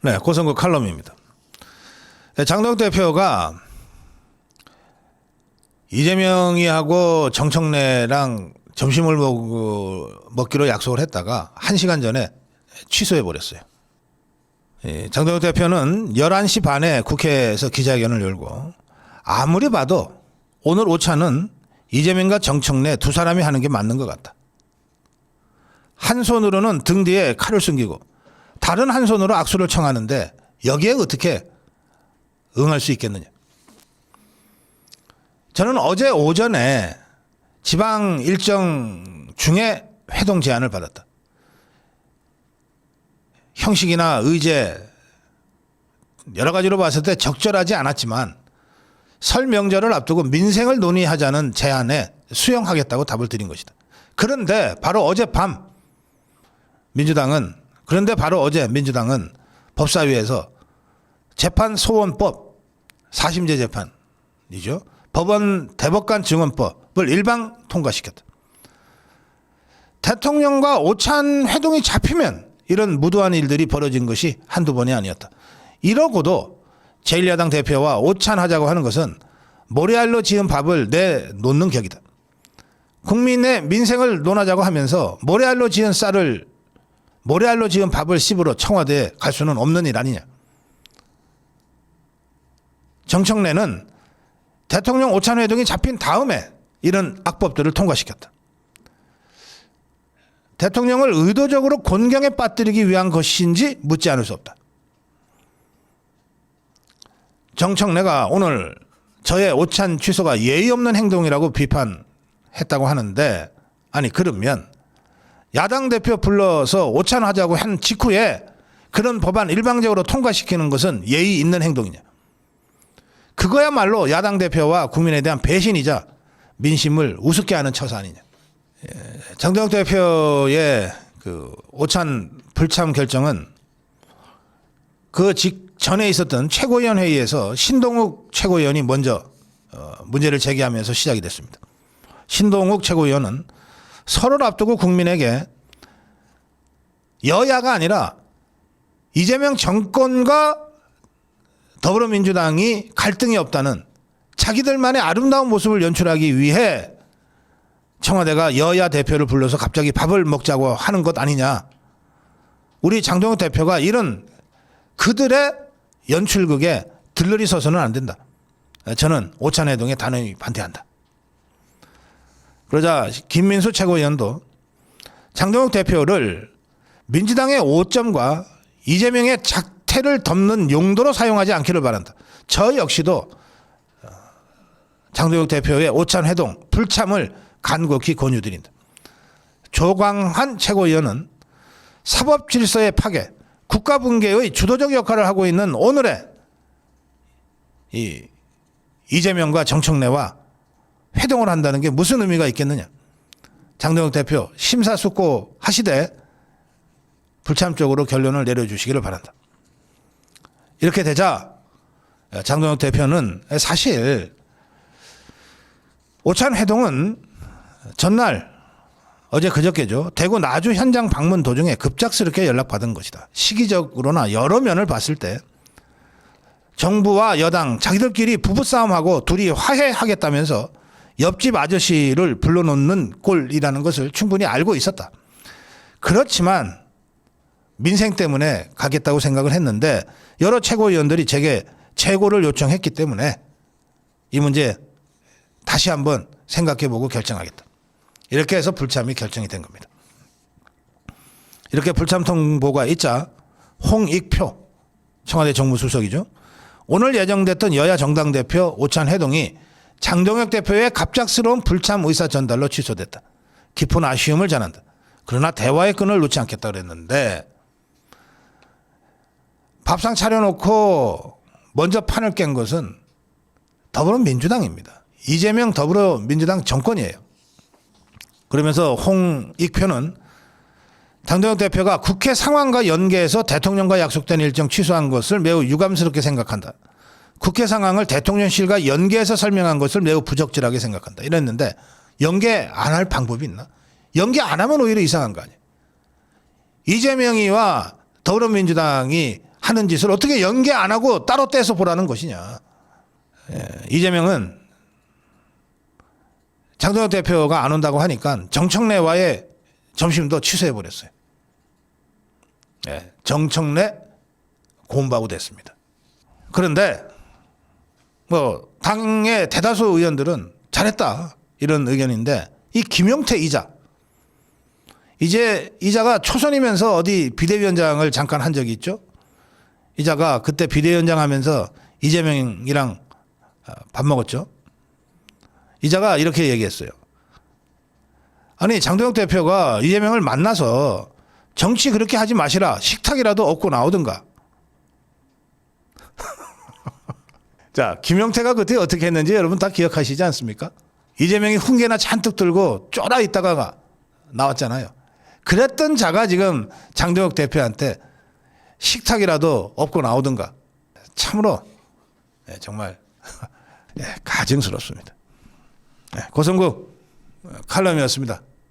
네, 고선거 칼럼입니다. 네, 장동혁 대표가 이재명이 하고 정청래랑 점심을 먹, 먹기로 약속을 했다가 한시간 전에 취소해 버렸어요. 예, 장동혁 대표는 11시 반에 국회에서 기자회견을 열고 아무리 봐도 오늘 오차는 이재명과 정청래 두 사람이 하는 게 맞는 것 같다. 한 손으로는 등 뒤에 칼을 숨기고 다른 한 손으로 악수를 청하는데 여기에 어떻게 응할 수 있겠느냐. 저는 어제 오전에 지방 일정 중에 회동 제안을 받았다. 형식이나 의제 여러 가지로 봤을 때 적절하지 않았지만 설 명절을 앞두고 민생을 논의하자는 제안에 수용하겠다고 답을 드린 것이다. 그런데 바로 어젯밤 민주당은 그런데 바로 어제 민주당은 법사위에서 재판 소원법 사심제 재판이죠. 법원 대법관 증언법을 일방 통과시켰다. 대통령과 오찬 회동이 잡히면 이런 무도한 일들이 벌어진 것이 한두 번이 아니었다. 이러고도 제1야당 대표와 오찬하자고 하는 것은 모래알로 지은 밥을 내놓는 격이다. 국민의 민생을 논하자고 하면서 모래알로 지은 쌀을 모래알로 지은 밥을 씹으러 청와대에 갈 수는 없는 일 아니냐. 정청래는 대통령 오찬 회동이 잡힌 다음에 이런 악법들을 통과시켰다. 대통령을 의도적으로 곤경에 빠뜨리기 위한 것인지 묻지 않을 수 없다. 정청래가 오늘 저의 오찬 취소가 예의 없는 행동이라고 비판했다고 하는데 아니 그러면 야당 대표 불러서 오찬 하자고 한 직후에 그런 법안 일방적으로 통과시키는 것은 예의 있는 행동이냐? 그거야말로 야당 대표와 국민에 대한 배신이자 민심을 우습게 하는 처사 아니냐? 예, 장동혁 대표의 그 오찬 불참 결정은 그 직전에 있었던 최고위원 회의에서 신동욱 최고위원이 먼저 어, 문제를 제기하면서 시작이 됐습니다. 신동욱 최고위원은 서로를 앞두고 국민에게 여야가 아니라 이재명 정권과 더불어민주당이 갈등이 없다는 자기들만의 아름다운 모습을 연출하기 위해 청와대가 여야 대표를 불러서 갑자기 밥을 먹자고 하는 것 아니냐. 우리 장동혁 대표가 이런 그들의 연출극에 들러리 서서는 안 된다. 저는 오찬회동에 단호히 반대한다. 그러자 김민수 최고위원도 장동혁 대표를 민주당의 오점과 이재명의 작태를 덮는 용도로 사용하지 않기를 바란다. 저 역시도 어, 장동혁 대표의 오찬 회동 불참을 간곡히 권유드린다. 조광한 최고위원은 사법 질서의 파괴, 국가 붕괴의 주도적 역할을 하고 있는 오늘의 이 이재명과 정청래와 회동을 한다는 게 무슨 의미가 있겠느냐? 장동혁 대표 심사숙고 하시되 불참적으로 결론을 내려주시기를 바란다. 이렇게 되자 장동혁 대표는 사실 오찬 회동은 전날 어제 그저께죠. 대구 나주 현장 방문 도중에 급작스럽게 연락받은 것이다. 시기적으로나 여러 면을 봤을 때 정부와 여당 자기들끼리 부부싸움하고 둘이 화해하겠다면서 옆집 아저씨를 불러놓는 꼴이라는 것을 충분히 알고 있었다. 그렇지만 민생 때문에 가겠다고 생각을 했는데 여러 최고위원들이 제게 최고를 요청했기 때문에 이 문제 다시 한번 생각해보고 결정하겠다. 이렇게 해서 불참이 결정이 된 겁니다. 이렇게 불참 통보가 있자 홍익표 청와대 정무수석이죠. 오늘 예정됐던 여야 정당 대표 오찬 회동이 장동혁 대표의 갑작스러운 불참 의사 전달로 취소됐다. 깊은 아쉬움을 전한다. 그러나 대화의 끈을 놓지 않겠다 그랬는데 밥상 차려놓고 먼저 판을 깬 것은 더불어민주당입니다. 이재명 더불어민주당 정권이에요. 그러면서 홍익표는 당동혁 대표가 국회 상황과 연계해서 대통령과 약속된 일정 취소한 것을 매우 유감스럽게 생각한다. 국회 상황을 대통령실과 연계해서 설명한 것을 매우 부적절하게 생각한다. 이랬는데 연계 안 할 방법이 있나? 연계 안 하면 오히려 이상한 거 아니에요. 이재명이와 더불어민주당이 하는 짓을 어떻게 연계 안 하고 따로 떼서 보라는 것이냐. 예, 이재명은 장동혁 대표가 안 온다고 하니까 정청래와의 점심도 취소해 버렸어요. 예, 정청래 곰바고 됐습니다. 그런데 뭐 당의 대다수 의원들은 잘했다 이런 의견인데 이 김용태 이자 이제 이자가 초선이면서 어디 비대위원장을 잠깐 한 적이 있죠. 이자가 그때 비대위원장 하면서 이재명이랑 아, 밥 먹었죠. 이자가 이렇게 얘기했어요. 아니 장동혁 대표가 이재명을 만나서 정치 그렇게 하지 마시라 식탁이라도 얻고 나오든가. 자 김용태가 그때 어떻게 했는지 여러분 다 기억하시지 않습니까? 이재명이 훈계나 잔뜩 들고 쫄아 있다가 나왔잖아요. 그랬던 자가 지금 장동혁 대표한테 식탁이라도 얻고 나오든가. 참으로 예, 정말 예, 가증스럽습니다. 예, 고성구 칼럼이었습니다.